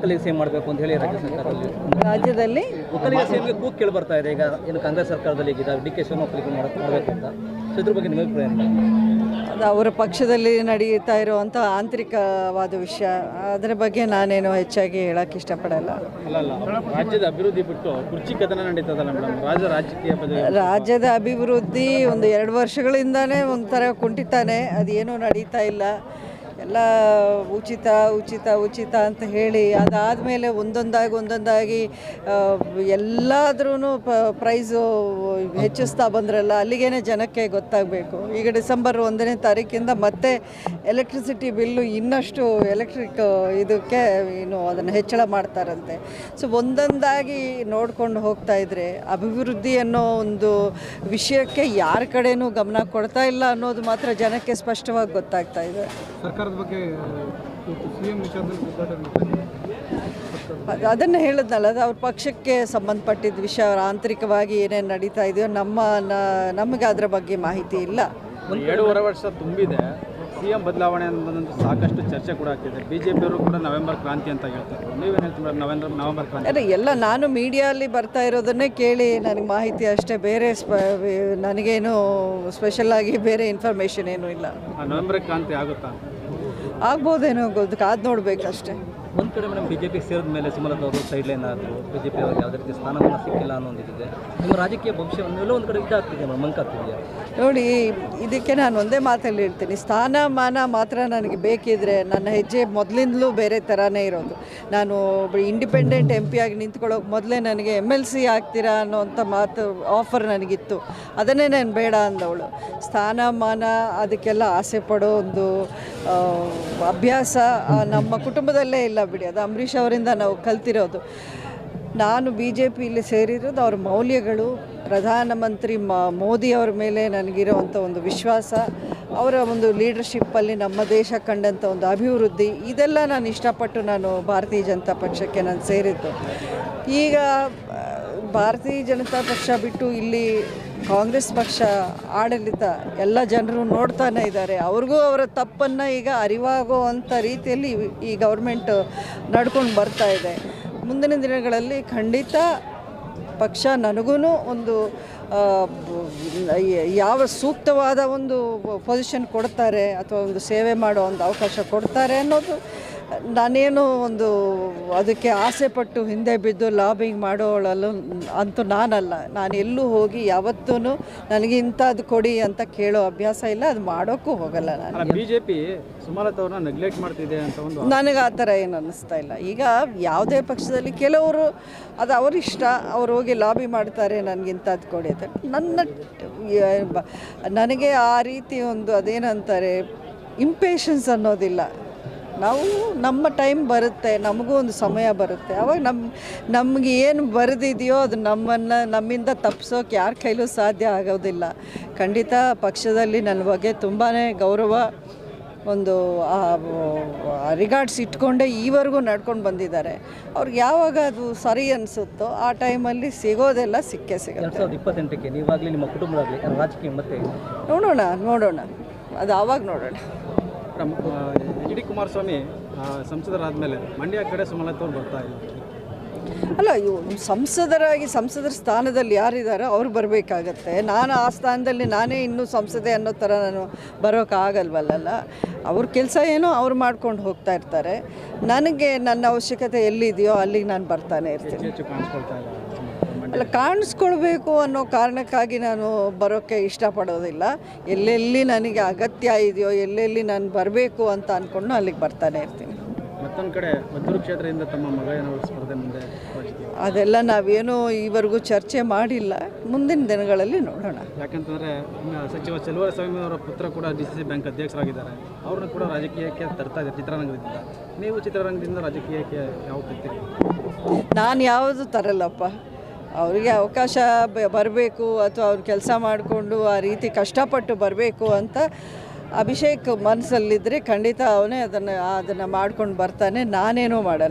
Vokkaliga same ಮಾಡಬೇಕು ಅಂತ ಹೇಳಿ ರಾಜ್ಯ ಸರ್ಕಾರದಲ್ಲಿ ರಾಜ್ಯದಲ್ಲಿ ಒಕ್ಕಲಿಗ ಸೇಮ್ಗೆ ಕೂಗ್ ಕೇಳಿ ಬರ್ತಾ ಇದೆ. ಈಗ ಏನು ಕಾಂಗ್ರೆಸ್ ಸರ್ಕಾರದಲ್ಲಿ ಈಗ ಡಿ ಕೆ ಒಕ್ಕಲಿಗ ಮಾಡಬೇಕು ಅಂತ. ಸೊ ಇದ್ರ ಬಗ್ಗೆ ನಿಮಗೆ ಅಭಿಪ್ರಾಯ ಅದು ಅವರ ಪಕ್ಷದಲ್ಲಿ ನಡೆಯುತ್ತಾ ಇರುವಂಥ ಆಂತರಿಕವಾದ ವಿಷಯ ಅದರ ಬಗ್ಗೆ ನಾನೇನು ಹೆಚ್ಚಾಗಿ ಹೇಳಕ್ಕೆ ಇಷ್ಟಪಡಲ್ಲ. ಅಲ್ಲ ರಾಜ್ಯದ ಅಭಿವೃದ್ಧಿ ಬಿಟ್ಟು ಕುರ್ಚಿ ಕದನ ನಡೀತದಲ್ಲ ಮೇಡಮ್? ರಾಜ್ಯ ರಾಜಕೀಯ ರಾಜ್ಯದ ಅಭಿವೃದ್ಧಿ ಒಂದು ಎರಡು ವರ್ಷಗಳಿಂದಾನೇ ಒಂಥರ ಕುಂಠಿತಾನೆ. ಅದೇನೂ ನಡೀತಾ ಇಲ್ಲ. ಎಲ್ಲ ಉಚಿತ ಉಚಿತ ಉಚಿತ ಅಂತ ಹೇಳಿ ಅದಾದಮೇಲೆ ಒಂದೊಂದಾಗಿ ಒಂದೊಂದಾಗಿ ಎಲ್ಲಾದ್ರೂ ಪ್ರೈಸು ಹೆಚ್ಚಿಸ್ತಾ ಬಂದ್ರಲ್ಲ, ಅಲ್ಲಿಗೇನೆ ಜನಕ್ಕೆ ಗೊತ್ತಾಗಬೇಕು. ಈಗ ಡಿಸೆಂಬರ್ ಒಂದನೇ ತಾರೀಕಿಂದ ಮತ್ತೆ ಎಲೆಕ್ಟ್ರಿಸಿಟಿ ಬಿಲ್ಲು ಇನ್ನಷ್ಟು ಎಲೆಕ್ಟ್ರಿಕ್ ಇದಕ್ಕೆ ಏನು ಅದನ್ನು ಹೆಚ್ಚಳ ಮಾಡ್ತಾರಂತೆ. ಸೊ ಒಂದೊಂದಾಗಿ ನೋಡ್ಕೊಂಡು ಹೋಗ್ತಾ ಇದ್ರೆ ಅಭಿವೃದ್ಧಿ ಅನ್ನೋ ಒಂದು ವಿಷಯಕ್ಕೆ ಯಾರ ಕಡೆನೂ ಗಮನ ಕೊಡ್ತಾ ಇಲ್ಲ ಅನ್ನೋದು ಮಾತ್ರ ಜನಕ್ಕೆ ಸ್ಪಷ್ಟವಾಗಿ ಗೊತ್ತಾಗ್ತಾ ಇದೆ. ಸರ್ಕಾರದ ಬಗ್ಗೆ ಅದನ್ನು ಹೇಳಿದ್ನಲ್ಲ ಅದು ಅವ್ರ ಪಕ್ಷಕ್ಕೆ ಸಂಬಂಧಪಟ್ಟಿದ್ದ ವಿಷಯ ಅವ್ರ ಆಂತರಿಕವಾಗಿ ಏನೇನು ನಡೀತಾ ಇದೆಯೋ ನಮ್ಮ ನಮಗೆ ಅದರ ಬಗ್ಗೆ ಮಾಹಿತಿ ಇಲ್ಲ. ಎರಡೂವರೆ ವರ್ಷ ತುಂಬಿದೆ. ಸಿಎಂ ಬದಲಾವಣೆ ಅನ್ನೋದಂತೂ ಸಾಕಷ್ಟು ಚರ್ಚೆ ಕೂಡ ಆಗ್ತಿದೆ. ಬಿಜೆಪಿಯವರು ಕೂಡ ನವೆಂಬರ್ ಕ್ರಾಂತಿ ಅಂತ ಹೇಳ್ತಾರೆ. ನೀವೇನು ಹೇಳ್ತೀರ ನವೆಂಬರ್ ನವೆಂಬರ್ ಕ್ರಾಂತಿ? ಅದೇ ಎಲ್ಲ ನಾನು ಮೀಡಿಯಲ್ಲಿ ಬರ್ತಾ ಇರೋದನ್ನೇ ಕೇಳಿ ನನಗೆ ಮಾಹಿತಿ ಅಷ್ಟೇ. ಬೇರೆ ಸ್ಪ ಸ್ಪೆಷಲ್ ಆಗಿ ಬೇರೆ ಇನ್ಫಾರ್ಮೇಷನ್ ಏನೂ ಇಲ್ಲ. ನವೆಂಬರ್ ಕ್ರಾಂತಿ ಆಗುತ್ತಾ? ಆಗ್ಬೋದೇನೋ ಗೊತ್ತು ಕಾದು ನೋಡಬೇಕಷ್ಟೇ ಒಂದು ಕಡೆ ಮೇಡಮ್ ಬಿಜೆಪಿ ಸೇರಿದ ಮೇಲೆ ಸುಮಲತಾ ಅವರು ಸೈಡ್ ಲೈನ್ ಆದರು ಬಿಜೆಪಿ ಅವ್ರಿಗೆ ಯಾವುದೇ ರೀತಿ ಸ್ಥಾನಮಾನ ಸಿಕ್ಕಿಲ್ಲ ಅನ್ನೋ ಒಂದಿದೆ ನಿಮ್ಮ ರಾಜಕೀಯ ಭವಿಷ್ಯವನ್ನು ಎಲ್ಲೋ ಒಂದು ಕಡೆ ಇದಾಗ್ತಿದೆ ಮೇಡಮ್ ಮಂಕಾಗ್ತಿದೆಯಾ ನೋಡಿ, ಇದಕ್ಕೆ ನಾನು ಒಂದೇ ಮಾತಲ್ಲಿ ಹೇಳ್ತೀನಿ. ಸ್ಥಾನಮಾನ ಮಾತ್ರ ನನಗೆ ಬೇಕಿದ್ರೆ ನನ್ನ ಹೆಜ್ಜೆ ಮೊದಲಿಂದಲೂ ಬೇರೆ ಥರನೇ ಇರೋದು. ನಾನು ಇಂಡಿಪೆಂಡೆಂಟ್ ಎಂ ಪಿ ಆಗಿ ನಿಂತ್ಕೊಳ್ಳೋಕೆ ಮೊದಲೇ ನನಗೆ ಎಂ ಎಲ್ ಸಿ ಆಗ್ತೀರಾ ಅನ್ನೋಂಥ ಮಾತು ಆಫರ್ ನನಗಿತ್ತು. ಅದನ್ನೇ ನಾನು ಬೇಡ ಅಂದವಳು. ಸ್ಥಾನಮಾನ, ಅದಕ್ಕೆಲ್ಲ ಆಸೆ ಪಡೋ ಒಂದು ಅಭ್ಯಾಸ ನಮ್ಮ ಕುಟುಂಬದಲ್ಲೇ ಇಲ್ಲ. ಬಿಡಿ, ಅದು ಅಂಬರೀಷ್ ಅವರಿಂದ ನಾವು ಕಲ್ತಿರೋದು. ನಾನು ಬಿ ಜೆ ಪಿಯಲ್ಲಿ ಸೇರಿರೋದು ಅವ್ರ ಮೌಲ್ಯಗಳು, ಪ್ರಧಾನಮಂತ್ರಿ ಮ ಅವರ ಮೇಲೆ ನನಗಿರೋವಂಥ ಒಂದು ವಿಶ್ವಾಸ, ಅವರ ಒಂದು ಲೀಡರ್ಶಿಪ್ಪಲ್ಲಿ ನಮ್ಮ ದೇಶ ಕಂಡಂಥ ಒಂದು ಅಭಿವೃದ್ಧಿ, ಇದೆಲ್ಲ ನಾನು ಇಷ್ಟಪಟ್ಟು ನಾನು ಭಾರತೀಯ ಜನತಾ ಪಕ್ಷಕ್ಕೆ ನಾನು ಸೇರಿದ್ದು. ಈಗ, ಭಾರತೀಯ ಜನತಾ ಪಕ್ಷ ಬಿಟ್ಟು ಇಲ್ಲಿ ಕಾಂಗ್ರೆಸ್ ಪಕ್ಷ ಆಡಳಿತ ಎಲ್ಲ ಜನರು ನೋಡ್ತಾನೆ ಇದ್ದಾರೆ. ಅವ್ರಿಗೂ ಅವರ ತಪ್ಪನ್ನು ಈಗ ಅರಿವಾಗುವಂಥ ರೀತಿಯಲ್ಲಿ ಈ ಗೌರ್ಮೆಂಟ್ ನಡ್ಕೊಂಡು ಬರ್ತಾ ಇದೆ. ಮುಂದಿನ ದಿನಗಳಲ್ಲಿ ಖಂಡಿತ ಪಕ್ಷ ನನಗೂ ಒಂದು ಯಾವ ಸೂಕ್ತವಾದ ಒಂದು ಪೊಸಿಷನ್ ಕೊಡ್ತಾರೆ ಅಥವಾ ಒಂದು ಸೇವೆ ಮಾಡೋ ಒಂದು ಅವಕಾಶ ಕೊಡ್ತಾರೆ ಅನ್ನೋದು ನಾನೇನು ಒಂದು ಅದಕ್ಕೆ ಆಸೆ ಪಟ್ಟು ಹಿಂದೆ ಬಿದ್ದು ಲಾಬಿಂಗ್ ಮಾಡೋಳಲು ಅಂತೂ ನಾನಲ್ಲ. ನಾನು ಎಲ್ಲೂ ಹೋಗಿ ಯಾವತ್ತೂ ನನಗೆ ಇಂಥದ್ದು ಕೊಡಿ ಅಂತ ಕೇಳೋ ಅಭ್ಯಾಸ ಇಲ್ಲ ಅದು ಮಾಡೋಕ್ಕೂ ಹೋಗಲ್ಲ ನಾನು. ಬಿಜೆಪಿ ಸುಮಲತಾ ನೆಗ್ಲೆಕ್ಟ್ ಮಾಡ್ತಿದೆ ಅಂತ ಒಂದು ನನಗೆ ಆ ಥರ ಏನು ಅನ್ನಿಸ್ತಾ ಇಲ್ಲ. ಈಗ ಯಾವುದೇ ಪಕ್ಷದಲ್ಲಿ ಕೆಲವರು ಅದು ಅವರಿಷ್ಟ ಅವ್ರು ಹೋಗಿ ಲಾಬಿ ಮಾಡ್ತಾರೆ ನನಗೆ ಇಂಥದ್ದು ಕೊಡಿ ಅಂತ. ನನ್ನ ನನಗೆ ಆ ರೀತಿ ಒಂದು ಅದೇನಂತಾರೆ ಇಂಪೇಷನ್ಸ್ ಅನ್ನೋದಿಲ್ಲ. ನಾವು ನಮ್ಮ ಟೈಮ್ ಬರುತ್ತೆ ನಮಗೂ ಒಂದು ಸಮಯ ಬರುತ್ತೆ. ಅವಾಗ ನಮ್ಮ ನಮ್ಗೆ ಏನು ಬರೆದಿದೆಯೋ ಅದು ನಮ್ಮನ್ನು ನಮ್ಮಿಂದ ತಪ್ಪಿಸೋಕೆ ಯಾರ ಕೈಲೂ ಸಾಧ್ಯ ಆಗೋದಿಲ್ಲ. ಖಂಡಿತ ಪಕ್ಷದಲ್ಲಿ ನನ್ನ ಬಗ್ಗೆ ತುಂಬಾ ಗೌರವ ಒಂದು ರಿಗಾರ್ಡ್ಸ್ ಇಟ್ಕೊಂಡೇ ಈವರೆಗೂ ನಡ್ಕೊಂಡು ಬಂದಿದ್ದಾರೆ. ಅವ್ರಿಗೆ ಯಾವಾಗ ಅದು ಸರಿ ಅನಿಸುತ್ತೋ ಆ ಟೈಮಲ್ಲಿ ಸಿಗೋದೆಲ್ಲ ಸಿಕ್ಕೇ ಸಿಗುತ್ತೆ. ಸಾವಿರದ ಇಪ್ಪತ್ತೆಂಟಕ್ಕೆ ನೀವಾಗಲಿ ನಿಮ್ಮ ಕುಟುಂಬದಾಗಲಿ ರಾಜಕೀಯ ಮತ್ತೆ ನೋಡೋಣ ನೋಡೋಣ. ಅದು ಆವಾಗ ನೋಡೋಣ. ಎಚ್ ಡಿ ಕುಮಾರಸ್ವಾಮಿ ಸಂಸದರಾದ ಮೇಲೆ ಮಂಡ್ಯ ಕಡೆ ಸುಮಲತಾ ಅವ್ರು ಬರ್ತಾ ಇಲ್ಲ ಅಲ್ಲ ಇವು ಸಂಸದರಾಗಿ ಸಂಸದರ ಸ್ಥಾನದಲ್ಲಿ ಯಾರಿದ್ದಾರೋ ಅವ್ರು ಬರಬೇಕಾಗತ್ತೆ. ನಾನು ಆ ಸ್ಥಾನದಲ್ಲಿ ನಾನೇ ಇನ್ನೂ ಸಂಸದೆ ಅನ್ನೋ ಥರ ನಾನು ಬರೋಕ್ಕಾಗಲ್ವಲ್ಲ ಅವ್ರ ಕೆಲಸ ಏನೋ ಅವ್ರು ಮಾಡ್ಕೊಂಡು ಹೋಗ್ತಾ ಇರ್ತಾರೆ. ನನಗೆ ನನ್ನ ಅವಶ್ಯಕತೆ ಎಲ್ಲಿದೆಯೋ ಅಲ್ಲಿಗೆ ನಾನು ಬರ್ತಾನೆ ಇರ್ತೀನಿ ಹೆಚ್ಚು ಕಾಣಿಸ್ಕೊಳ್ತಾ ಇಲ್ಲ ಮಂಡ್ಯ ಅಲ್ಲ ಕಾಣಿಸ್ಕೊಳ್ಬೇಕು ಅನ್ನೋ ಕಾರಣಕ್ಕಾಗಿ ನಾನು ಬರೋಕ್ಕೆ ಇಷ್ಟಪಡೋದಿಲ್ಲ. ಎಲ್ಲೆಲ್ಲಿ ನನಗೆ ಅಗತ್ಯ ಇದೆಯೋ ಎಲ್ಲೆಲ್ಲಿ ನಾನು ಬರಬೇಕು ಅಂತ ಅಂದ್ಕೊಂಡು ಅಲ್ಲಿಗೆ ಬರ್ತಾನೆ ಇರ್ತೀನಿ. ಮತ್ತೊಂದು ಕಡೆ ಮದ್ದೂರು ಕ್ಷೇತ್ರದಿಂದ ತಮ್ಮ ಮಗ ಸ್ಪರ್ಧೆ ಮುಂದೆ ಅದೆಲ್ಲ ನಾವೇನು ಈವರೆಗೂ ಚರ್ಚೆ ಮಾಡಿಲ್ಲ. ಮುಂದಿನ ದಿನಗಳಲ್ಲಿ ನೋಡೋಣ. ಯಾಕಂತಂದ್ರೆ ಸಚಿವ ಚೆಲುವರ ಸ್ವಾಮಿ ಅವರ ಪುತ್ರ ಕೂಡ ಡಿ ಸಿ ಸಿ ಬ್ಯಾಂಕ್ ಅಧ್ಯಕ್ಷರಾಗಿದ್ದಾರೆ. ಅವ್ರನ್ನ ಕೂಡ ರಾಜಕೀಯಕ್ಕೆ ತರ್ತಾ ಇದೆ ಚಿತ್ರರಂಗದಿಂದ. ನೀವು ಚಿತ್ರರಂಗದಿಂದ ರಾಜಕೀಯಕ್ಕೆ ಯಾವ ನಾನು ಯಾವುದು ತರಲ್ಲಪ್ಪ. ಅವರಿಗೆ ಅವಕಾಶ ಬರಬೇಕು ಅಥವಾ ಅವ್ರು ಕೆಲಸ ಮಾಡಿಕೊಂಡು ಆ ರೀತಿ ಕಷ್ಟಪಟ್ಟು ಬರಬೇಕು ಅಂತ ಅಭಿಷೇಕ್ ಮನಸ್ಸಲ್ಲಿದ್ದರೆ ಖಂಡಿತ ಅವನೇ ಅದನ್ನು ಅದನ್ನು ಮಾಡ್ಕೊಂಡು ಬರ್ತಾನೆ. ನಾನೇನೂ ಮಾಡಲ್ಲ.